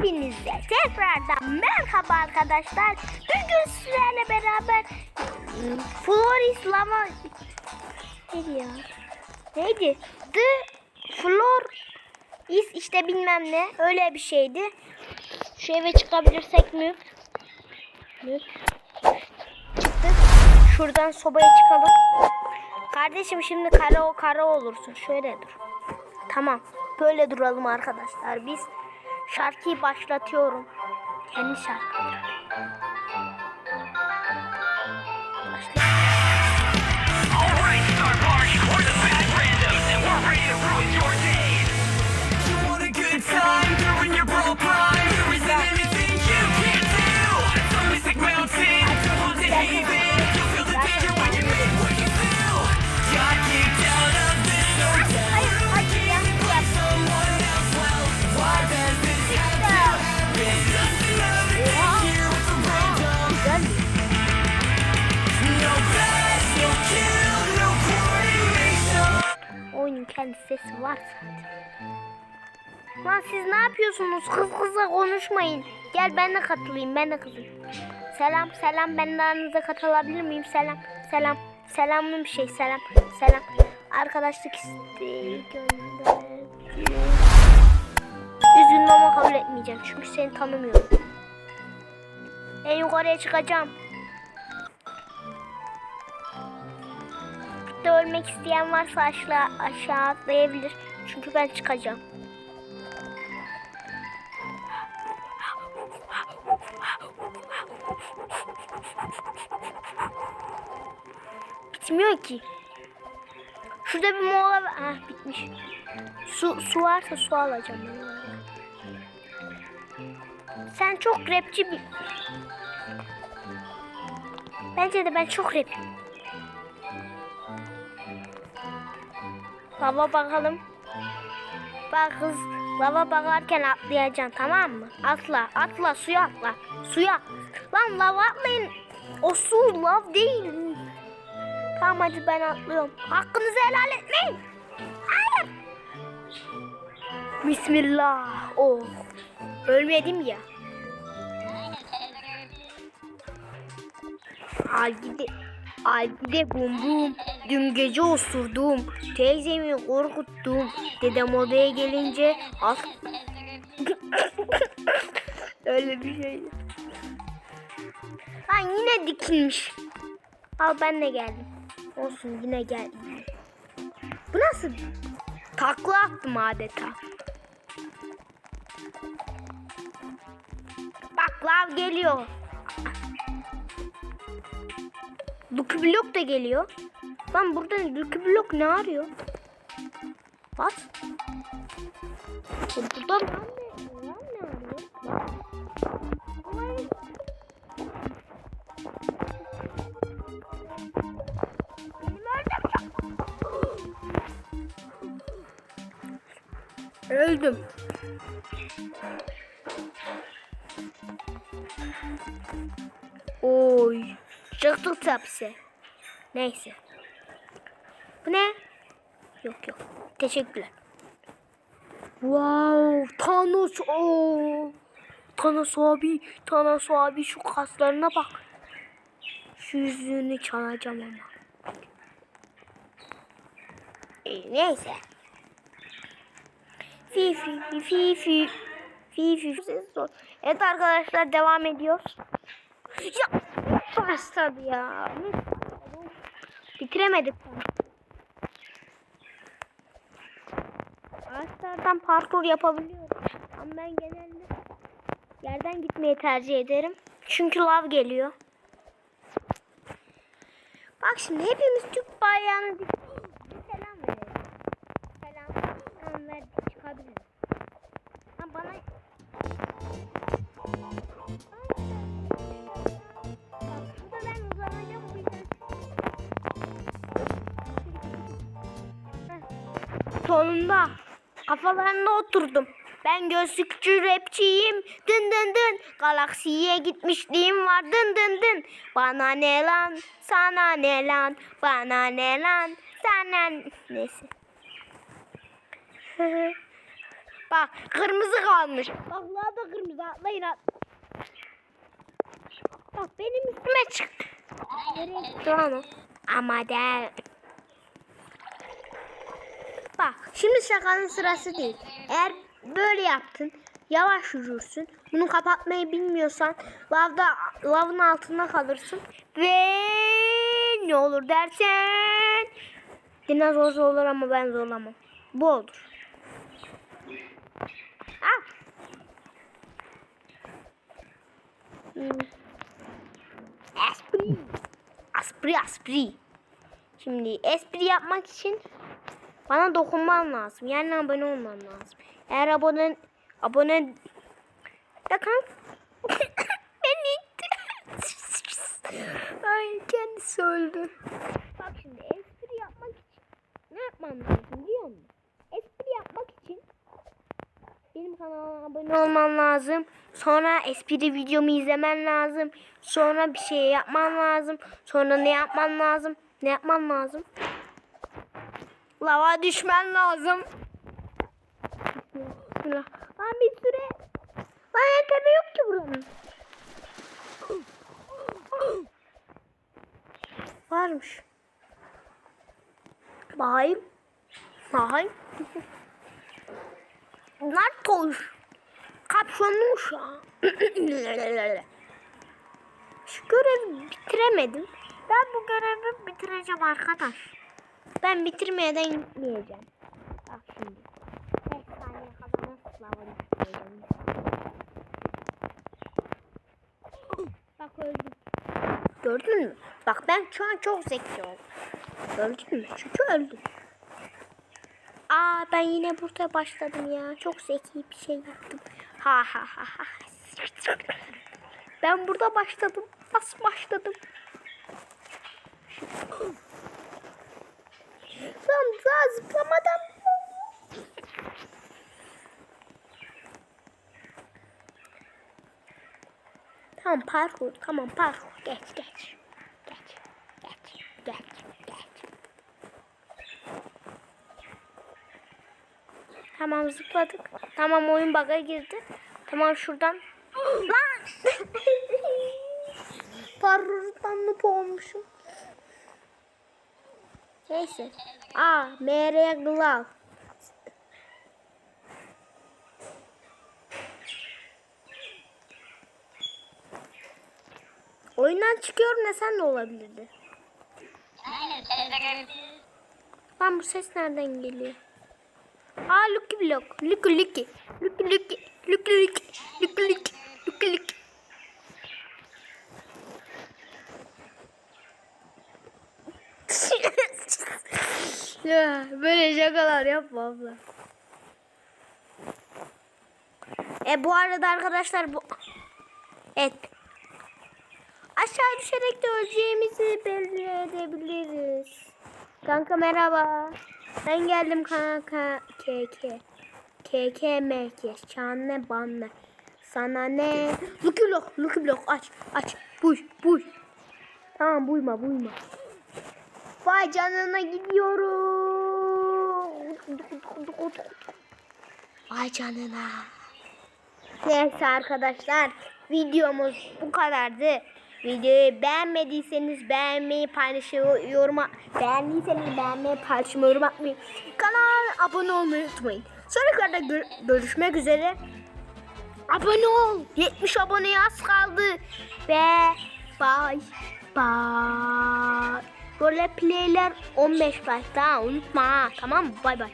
Hepinize tekrardan merhaba arkadaşlar. Bugün sizlerle beraber ıı, Floris Lama neydi ya? Neydi? The Flor is işte bilmem ne öyle bir şeydi. Şu eve çıkabilirsek mü? Mük. Çıktık. Şuradan sobaya çıkalım. Kardeşim şimdi kara o kara olursun. Şöyle dur. Tamam. Böyle duralım arkadaşlar. Biz şarkıyı başlatıyorum. Kendi şarkı. Sesi var zaten. Lan siz ne yapıyorsunuz? Kız kıza konuşmayın. Gel ben de katılayım. Ben de kızım. Selam selam. Ben de aranıza katılabilir miyim? Selam selam. Selamlı bir şey. Selam selam. Arkadaşlık isteği gönderdim. Üzülme ama kabul etmeyeceğim. Çünkü seni tanımıyorum. En yukarıya çıkacağım. Burada ölmek isteyen varsa aşağı, aşağı atlayabilir. Çünkü ben çıkacağım. Bitmiyor ki. Şurada bir mola var. Heh, bitmiş. Su, su varsa su alacağım ben. Sen çok rapçi bir... Bence de ben çok rapim. Lava bakalım. Bak kız lava bakarken atlayacaksın tamam mı? Atla atla suya atla. Suya. Lan lava atlayın. O su lav değil. Tamam hadi ben atlıyorum. Hakkınızı helal etmeyin. Hayır. Bismillah. Oh. Ölmedim ya. Halgide, halgide bum bum. Dün gece osurdum. Teyzemi korkuttum. Dedem odaya gelince al. Öyle bir şey. Lan yine dikilmiş. Al ben de geldim. Olsun yine geldim. Bu nasıl? Takla attım adeta. Bak geliyor. Lucky Block da geliyor. Lan burada Lucky Block ne arıyor? Bas. E Burada lan ne? Lan ne arıyor? Öldüm. Oy. Çıktık hapse. Neyse. Bu ne? Yok yok. Teşekkürler. Wow. Thanos. Oo. Thanos abi. Thanos abi şu kaslarına bak. Şu yüzüğünü çalacağım ama. E, neyse. Fi fi fi fi fi. Fi fi fi. Evet arkadaşlar devam ediyoruz. Ya başladı ya. Bitiremedik. Ağaçlardan parkur yapabiliyorum. Ama ben genelde yerden gitmeyi tercih ederim. Çünkü lav geliyor. Bak şimdi hepimiz Türk bayrağını dik. Bir selam verelim. Selam. Selam verdik çıkabiliriz. Ha bana Heh. Sonunda kafalarına oturdum. Ben gözlükçü rapçiyim. Dın dın dın. Galaksiye gitmişliğim var. Dın dın dın. Bana ne lan? Sana ne lan? Bana ne lan? Sana neyse. Bak kırmızı kalmış. Bak da kırmızı atlayın at. Bak benim üstüme çıktı. Nereye gitti? Ama de. Bak şimdi şakanın sırası değil. Eğer böyle yaptın yavaş yürürsün. Bunu kapatmayı bilmiyorsan lavda lavın altında kalırsın. Ve ne olur dersen dinozor olur ama ben zorlamam. Bu olur. Hmm. Espri. Espri espri. Şimdi espri yapmak için bana dokunman lazım. Yani abone olman lazım. Eğer abone abone da kank beni. Ay kendisi öldü. Bak şimdi espri yapmak için ne yapmam lazım biliyor musun? Espri yapmak için benim kanalıma abone olman lazım. Sonra espri videomu izlemen lazım. Sonra bir şey yapman lazım. Sonra ne yapman lazım? Ne yapman lazım? Lava düşmen lazım. Bismillah. Lan bir süre. Lan tepe yok ki buranın. Varmış. Bakayım. Bakayım. Bunlar toş. Kapşonmuş ya. Şu görevi bitiremedim. Ben bu görevi bitireceğim arkadaş. Ben bitirmeden gitmeyeceğim. Bak şimdi. 5 saniye kadar nasıl düşüreceğim. Bak öldüm. Gördün mü? Bak ben şu an çok zeki oldum. Gördün mü? Çünkü öldüm. Aa ben yine burada başladım ya. Çok zeki bir şey yaptım. Ha ha ha ha. Ben burada başladım. Nasıl başladım? Lan daha zıplamadan Tamam parkur. Tamam parkur. Geç geç. Geç. Geç. Geç. Geç. Tamam zıpladık. Tamam oyun bug'a girdi. Tamam şuradan. Lan! Parkurdan noob olmuşum. Neyse. Aa, MR Glove. Oyundan çıkıyorum ne sen de olabilirdi. Lan bu ses nereden geliyor? Aa Lucky Block. Lucky Lucky. Lucky Lucky. Lucky Lucky. Lucky Lucky. Lucky Lucky. Böyle şakalar yapma abla. E bu arada arkadaşlar bu Evet. Aşağı düşerek de öleceğimizi belli edebiliriz. Kanka merhaba. Ben geldim kanka. KK. KK MK. Şanne banne. Sana ne? Lucky Block. Lucky Block. Aç. Aç. Buy. Buy. Tamam buyma buyma. Vay canına gidiyorum. Vay canına. Neyse arkadaşlar videomuz bu kadardı. Videoyu beğenmediyseniz beğenmeyi paylaşmayı yoruma beğendiyseniz beğenmeyi paylaşmayı yorum atmayı kanala abone olmayı unutmayın. Sonraki gör- görüşmek üzere. Abone ol. 70 aboneye az kaldı. Ve bye bye. Böyle playler 15 like daha unutma. Tamam mı? Bay bay.